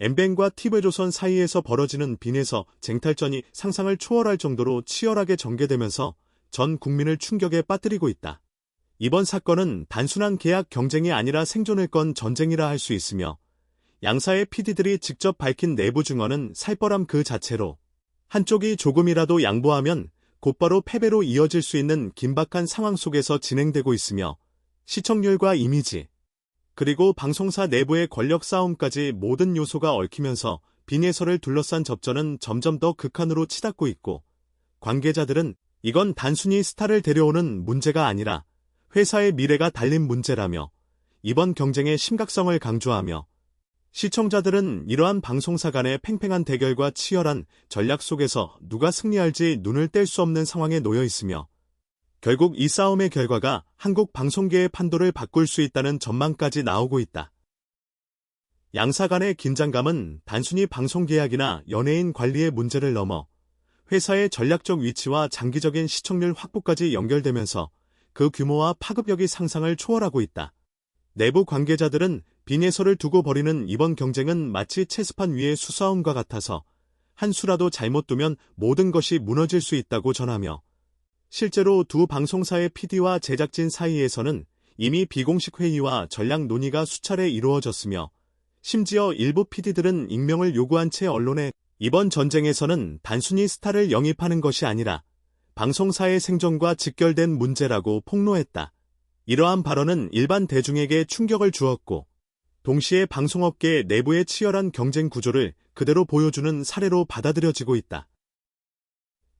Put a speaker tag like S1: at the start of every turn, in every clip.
S1: 엠뱅과 TV조선 사이에서 벌어지는 빈에서 쟁탈전이 상상을 초월할 정도로 치열하게 전개되면서 전 국민을 충격에 빠뜨리고 있다. 이번 사건은 단순한 계약 경쟁이 아니라 생존을 건 전쟁이라 할 수 있으며 양사의 PD들이 직접 밝힌 내부 증언은 살벌함 그 자체로 한쪽이 조금이라도 양보하면 곧바로 패배로 이어질 수 있는 긴박한 상황 속에서 진행되고 있으며 시청률과 이미지, 그리고 방송사 내부의 권력 싸움까지 모든 요소가 얽히면서 빈예설을 둘러싼 접전은 점점 더 극한으로 치닫고 있고 관계자들은 이건 단순히 스타를 데려오는 문제가 아니라 회사의 미래가 달린 문제라며 이번 경쟁의 심각성을 강조하며 시청자들은 이러한 방송사 간의 팽팽한 대결과 치열한 전략 속에서 누가 승리할지 눈을 뗄 수 없는 상황에 놓여 있으며 결국 이 싸움의 결과가 한국 방송계의 판도를 바꿀 수 있다는 전망까지 나오고 있다. 양사 간의 긴장감은 단순히 방송 계약이나 연예인 관리의 문제를 넘어 회사의 전략적 위치와 장기적인 시청률 확보까지 연결되면서 그 규모와 파급력이 상상을 초월하고 있다. 내부 관계자들은 빈예설을 두고 벌이는 이번 경쟁은 마치 체스판 위의 수싸움과 같아서 한 수라도 잘못 두면 모든 것이 무너질 수 있다고 전하며 실제로 두 방송사의 PD와 제작진 사이에서는 이미 비공식 회의와 전략 논의가 수차례 이루어졌으며 심지어 일부 PD들은 익명을 요구한 채 언론에 이번 전쟁에서는 단순히 스타를 영입하는 것이 아니라 방송사의 생존과 직결된 문제라고 폭로했다. 이러한 발언은 일반 대중에게 충격을 주었고 동시에 방송업계 내부의 치열한 경쟁 구조를 그대로 보여주는 사례로 받아들여지고 있다.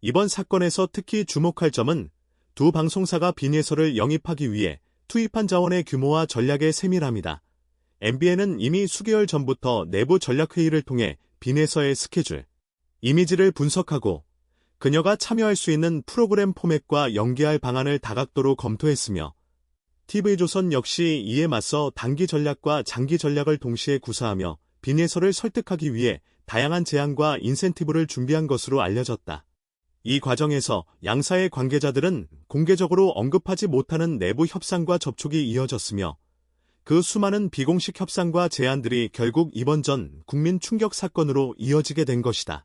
S1: 이번 사건에서 특히 주목할 점은 두 방송사가 빈예설을 영입하기 위해 투입한 자원의 규모와 전략의 세밀함이다. MBN은 이미 수개월 전부터 내부 전략회의를 통해 빈예서의 스케줄, 이미지를 분석하고 그녀가 참여할 수 있는 프로그램 포맷과 연계할 방안을 다각도로 검토했으며 TV조선 역시 이에 맞서 단기 전략과 장기 전략을 동시에 구사하며 빈예설을 설득하기 위해 다양한 제안과 인센티브를 준비한 것으로 알려졌다. 이 과정에서 양사의 관계자들은 공개적으로 언급하지 못하는 내부 협상과 접촉이 이어졌으며 그 수많은 비공식 협상과 제안들이 결국 이번 전 국민 충격 사건으로 이어지게 된 것이다.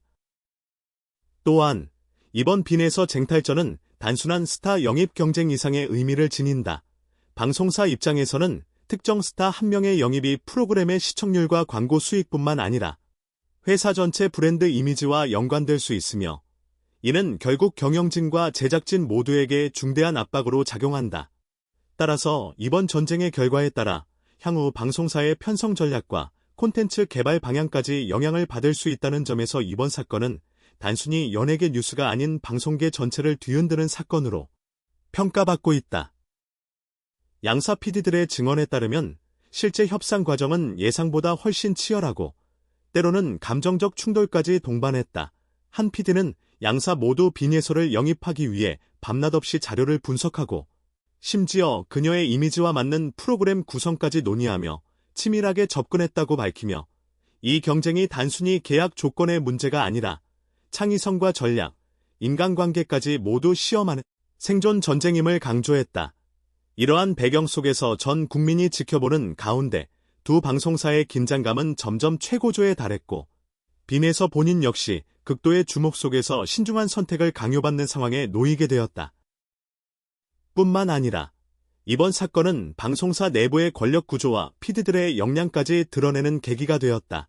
S1: 또한 이번 빈에서 쟁탈전은 단순한 스타 영입 경쟁 이상의 의미를 지닌다. 방송사 입장에서는 특정 스타 한 명의 영입이 프로그램의 시청률과 광고 수익뿐만 아니라 회사 전체 브랜드 이미지와 연관될 수 있으며 이는 결국 경영진과 제작진 모두에게 중대한 압박으로 작용한다. 따라서 이번 전쟁의 결과에 따라 향후 방송사의 편성 전략과 콘텐츠 개발 방향까지 영향을 받을 수 있다는 점에서 이번 사건은 단순히 연예계 뉴스가 아닌 방송계 전체를 뒤흔드는 사건으로 평가받고 있다. 양사 PD들의 증언에 따르면 실제 협상 과정은 예상보다 훨씬 치열하고 때로는 감정적 충돌까지 동반했다. 한 PD는 양사 모두 빈예소를 영입하기 위해 밤낮 없이 자료를 분석하고 심지어 그녀의 이미지와 맞는 프로그램 구성까지 논의하며 치밀하게 접근했다고 밝히며 이 경쟁이 단순히 계약 조건의 문제가 아니라 창의성과 전략, 인간관계까지 모두 시험하는 생존 전쟁임을 강조했다. 이러한 배경 속에서 전 국민이 지켜보는 가운데 두 방송사의 긴장감은 점점 최고조에 달했고 빈에서 본인 역시 극도의 주목 속에서 신중한 선택을 강요받는 상황에 놓이게 되었다. 뿐만 아니라 이번 사건은 방송사 내부의 권력 구조와 피디들의 역량까지 드러내는 계기가 되었다.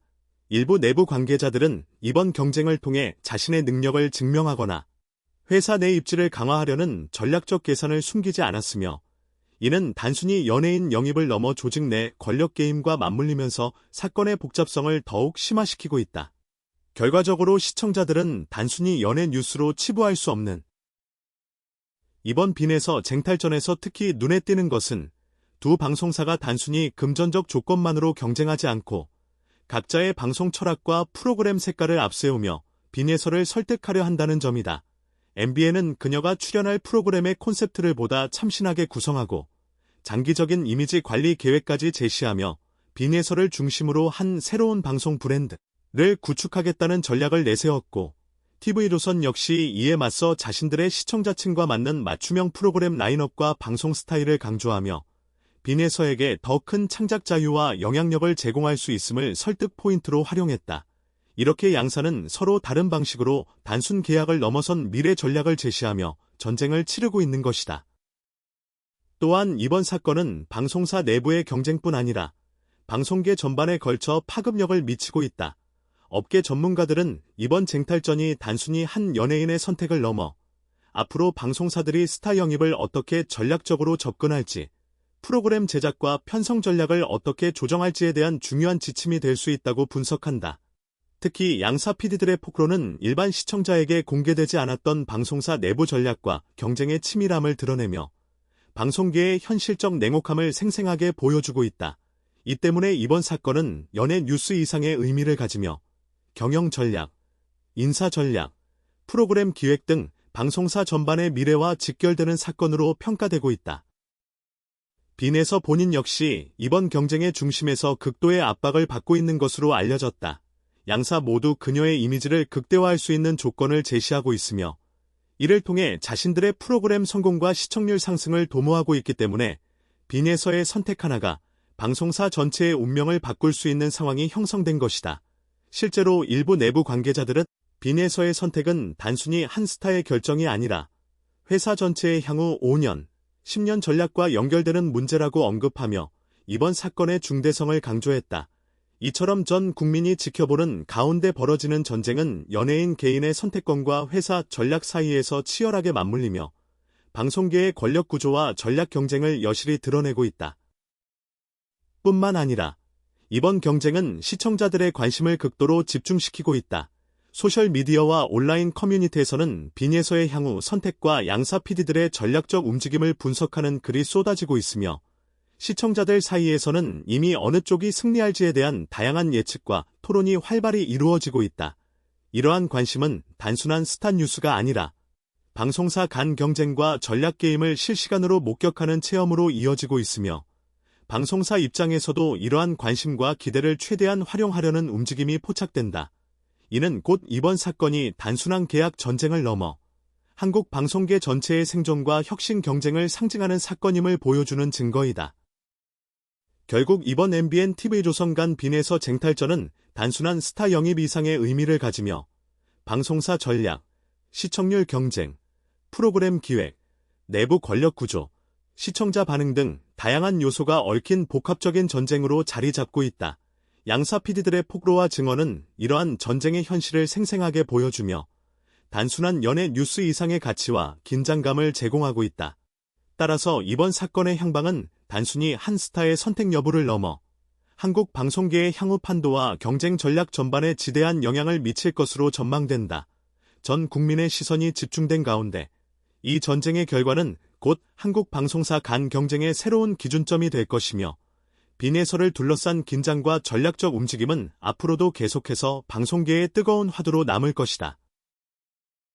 S1: 일부 내부 관계자들은 이번 경쟁을 통해 자신의 능력을 증명하거나 회사 내 입지를 강화하려는 전략적 계산을 숨기지 않았으며 이는 단순히 연예인 영입을 넘어 조직 내 권력 게임과 맞물리면서 사건의 복잡성을 더욱 심화시키고 있다. 결과적으로 시청자들은 단순히 연예 뉴스로 치부할 수 없는 이번 빈에서 쟁탈전에서 특히 눈에 띄는 것은 두 방송사가 단순히 금전적 조건만으로 경쟁하지 않고 각자의 방송 철학과 프로그램 색깔을 앞세우며 빈에서를 설득하려 한다는 점이다. MBN은 그녀가 출연할 프로그램의 콘셉트를 보다 참신하게 구성하고 장기적인 이미지 관리 계획까지 제시하며 빈에서를 중심으로 한 새로운 방송 브랜드, 를 구축하겠다는 전략을 내세웠고 TV조선 역시 이에 맞서 자신들의 시청자층과 맞는 맞춤형 프로그램 라인업과 방송 스타일을 강조하며 빈에서에게 더 큰 창작 자유와 영향력을 제공할 수 있음을 설득 포인트로 활용했다. 이렇게 양사는 서로 다른 방식으로 단순 계약을 넘어선 미래 전략을 제시하며 전쟁을 치르고 있는 것이다. 또한 이번 사건은 방송사 내부의 경쟁뿐 아니라 방송계 전반에 걸쳐 파급력을 미치고 있다. 업계 전문가들은 이번 쟁탈전이 단순히 한 연예인의 선택을 넘어 앞으로 방송사들이 스타 영입을 어떻게 전략적으로 접근할지, 프로그램 제작과 편성 전략을 어떻게 조정할지에 대한 중요한 지침이 될 수 있다고 분석한다. 특히 양사 PD들의 폭로는 일반 시청자에게 공개되지 않았던 방송사 내부 전략과 경쟁의 치밀함을 드러내며 방송계의 현실적 냉혹함을 생생하게 보여주고 있다. 이 때문에 이번 사건은 연예 뉴스 이상의 의미를 가지며 경영 전략, 인사 전략, 프로그램 기획 등 방송사 전반의 미래와 직결되는 사건으로 평가되고 있다. 빈에서 본인 역시 이번 경쟁의 중심에서 극도의 압박을 받고 있는 것으로 알려졌다. 양사 모두 그녀의 이미지를 극대화할 수 있는 조건을 제시하고 있으며 이를 통해 자신들의 프로그램 성공과 시청률 상승을 도모하고 있기 때문에 빈에서의 선택 하나가 방송사 전체의 운명을 바꿀 수 있는 상황이 형성된 것이다. 실제로 일부 내부 관계자들은 빈에서의 선택은 단순히 한 스타의 결정이 아니라 회사 전체의 향후 5년, 10년 전략과 연결되는 문제라고 언급하며 이번 사건의 중대성을 강조했다. 이처럼 전 국민이 지켜보는 가운데 벌어지는 전쟁은 연예인 개인의 선택권과 회사 전략 사이에서 치열하게 맞물리며 방송계의 권력 구조와 전략 경쟁을 여실히 드러내고 있다. 뿐만 아니라 이번 경쟁은 시청자들의 관심을 극도로 집중시키고 있다. 소셜미디어와 온라인 커뮤니티에서는 빈에서의 향후 선택과 양사 PD들의 전략적 움직임을 분석하는 글이 쏟아지고 있으며 시청자들 사이에서는 이미 어느 쪽이 승리할지에 대한 다양한 예측과 토론이 활발히 이루어지고 있다. 이러한 관심은 단순한 스타 뉴스가 아니라 방송사 간 경쟁과 전략 게임을 실시간으로 목격하는 체험으로 이어지고 있으며 방송사 입장에서도 이러한 관심과 기대를 최대한 활용하려는 움직임이 포착된다. 이는 곧 이번 사건이 단순한 계약 전쟁을 넘어 한국 방송계 전체의 생존과 혁신 경쟁을 상징하는 사건임을 보여주는 증거이다. 결국 이번 MBN TV조선 간 빈에서 쟁탈전은 단순한 스타 영입 이상의 의미를 가지며 방송사 전략, 시청률 경쟁, 프로그램 기획, 내부 권력 구조, 시청자 반응 등 다양한 요소가 얽힌 복합적인 전쟁으로 자리 잡고 있다. 양사 PD들의 폭로와 증언은 이러한 전쟁의 현실을 생생하게 보여주며 단순한 연예 뉴스 이상의 가치와 긴장감을 제공하고 있다. 따라서 이번 사건의 향방은 단순히 한 스타의 선택 여부를 넘어 한국 방송계의 향후 판도와 경쟁 전략 전반에 지대한 영향을 미칠 것으로 전망된다. 전 국민의 시선이 집중된 가운데 이 전쟁의 결과는 곧 한국 방송사 간 경쟁의 새로운 기준점이 될 것이며 빈해설을 둘러싼 긴장과 전략적 움직임은 앞으로도 계속해서 방송계의 뜨거운 화두로 남을 것이다.